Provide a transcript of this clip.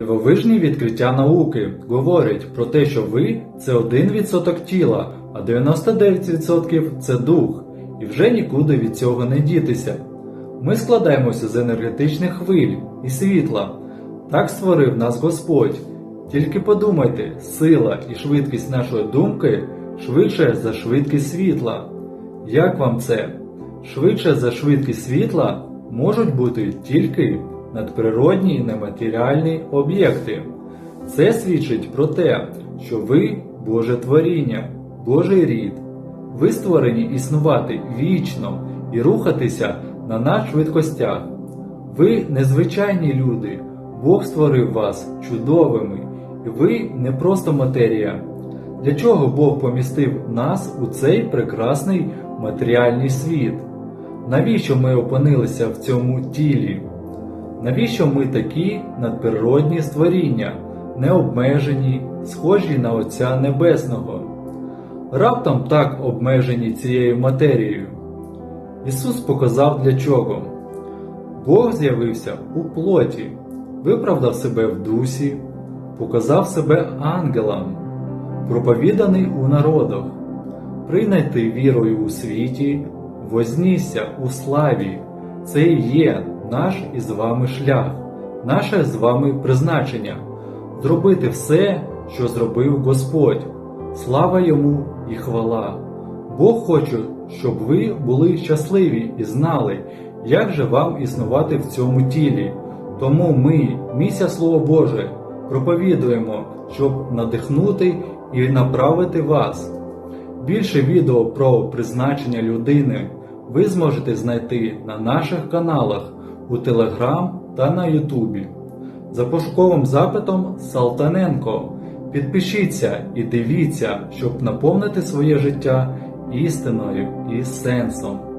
Дивовижні відкриття науки говорять про те, що ви це 1% тіла, а 99% це дух, і вже нікуди від цього не дітися. Ми складаємося з енергетичних хвиль і світла. Так створив нас Господь. Тільки подумайте, сила і швидкість нашої думки швидше за швидкість світла. Як вам це? Швидше за швидкість світла можуть бути тільки надприродні і нематеріальні об'єкти. Це свідчить про те, що ви Боже творіння, Божий рід. Ви створені існувати вічно і рухатися на надшвидкостях. Ви незвичайні люди, Бог створив вас чудовими, і ви не просто матерія. Для чого Бог помістив нас у цей прекрасний матеріальний світ? Навіщо ми опинилися в цьому тілі? Навіщо ми такі надприродні створіння, необмежені, схожі на Отця Небесного? Раптом так обмежені цією матерією. Ісус показав для чого. Бог з'явився у плоті, виправдав себе в дусі, показав себе ангелам, проповіданий у народах, прийнятий вірою у світі, вознісся у славі. Це і є наш із вами шлях, наше з вами призначення зробити все, що зробив Господь. Слава йому і хвала. Бог хоче, щоб ви були щасливі і знали, як же вам існувати в цьому тілі. Тому ми, місія Слово Боже, проповідуємо, щоб надихнути і направити вас. Більше відео про призначення людини ви зможете знайти на наших каналах у Телеграм та на Ютубі. За пошуковим запитом Салтаненко. Підпишіться і дивіться, щоб наповнити своє життя істиною і сенсом.